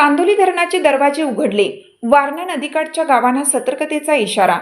चांदोली धरणाचे दरवाजे उघडले. वारणा नदीकाठच्या गावांना सतर्कतेचा इशारा.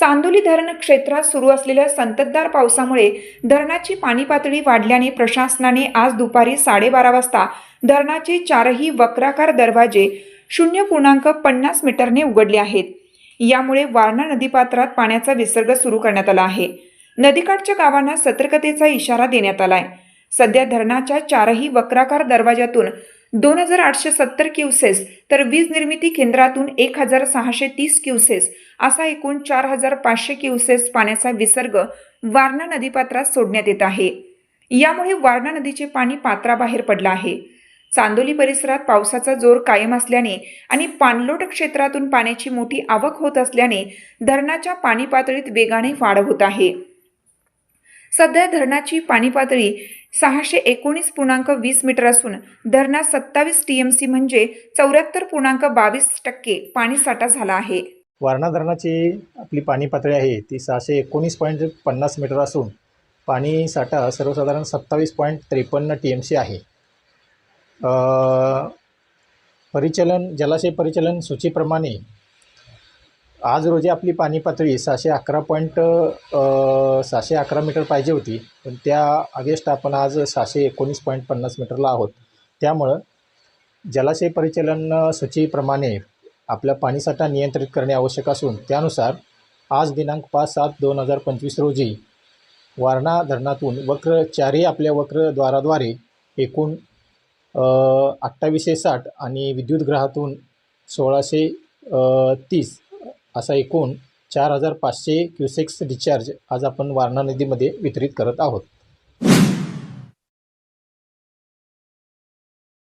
चांदोली धरण क्षेत्रात सुरू असलेल्या संततधार पावसामुळे धरणाची पाणी पातळी वाढल्याने प्रशासनाने आज दुपारी साडेबारा वाजता धरणाचे चारही वक्राकार दरवाजे शून्य पूर्णांक पन्नास मीटरने उघडले आहेत. यामुळे वारणा नदीपात्रात पाण्याचा विसर्ग सुरू करण्यात आला आहे. नदीकाठच्या गावांना सतर्कतेचा इशारा देण्यात आला आहे सध्या धरणाच्या चारही वक्राकार दरवाजातून दोन हजार आठशे सत्तर क्युसेस तर वीज निर्मिती केंद्रातून एक हजार सहाशे तीस क्युसेस असा एकूण चार हजार पाचशे क्युसेस पाण्याचा विसर्ग वारणा नदीपात्रात सोडण्यात येत आहे. यामुळे वारणा नदीचे पाणी पात्राबाहेर पडलं आहे. चांदोली परिसरात पावसाचा जोर कायम असल्याने आणि पाणलोट क्षेत्रातून पाण्याची मोठी आवक होत असल्याने धरणाच्या पाणी पातळीत वेगाने वाढ होत आहे. सध्या धरणाची पाणी पातळी सहाशे एकोणीस पूर्णांक वीस मीटर असून धरणात सत्तावीस टी एम सी म्हणजे चौऱ्याहत्तर पूर्णांक बावीस टक्के पाणीसाठा झाला आहे. वारणा धरणाची आपली पाणी पातळी आहे ती सहाशे एकोणीस पॉईंट पन्नास मीटर असून पाणी साठा सर्वसाधारण सत्तावीस पॉईंट त्रेपन्न टी एम सी आहे परिचलन जलाशय परिचलन सूचीप्रमाणे आज रोजी आपली पाणी पातळी सहाशे अकरा पॉईंट सहाशे अकरा मीटर पाहिजे होती. पण त्या अगेस्ट आपण आज सहाशे एकोणीस पॉईंट पन्नास मीटरला आहोत. त्यामुळं जलाशय परिचलन सूचीप्रमाणे आपला पाणीसाठा नियंत्रित करणे आवश्यक असून त्यानुसार आज दिनांक पाच सात दोन हजार पंचवीस रोजी वारणा धरणातून वक्र चारही आपल्या वक्रद्वाराद्वारे एकूण अठ्ठावीसशे साठ आणि विद्युतगृहातून सोळाशे तीस असा एकूण चार हजार पाचशे क्युसेक्स रिचार्ज आज आपण वारणा नदीमध्ये वितरित करत आहोत.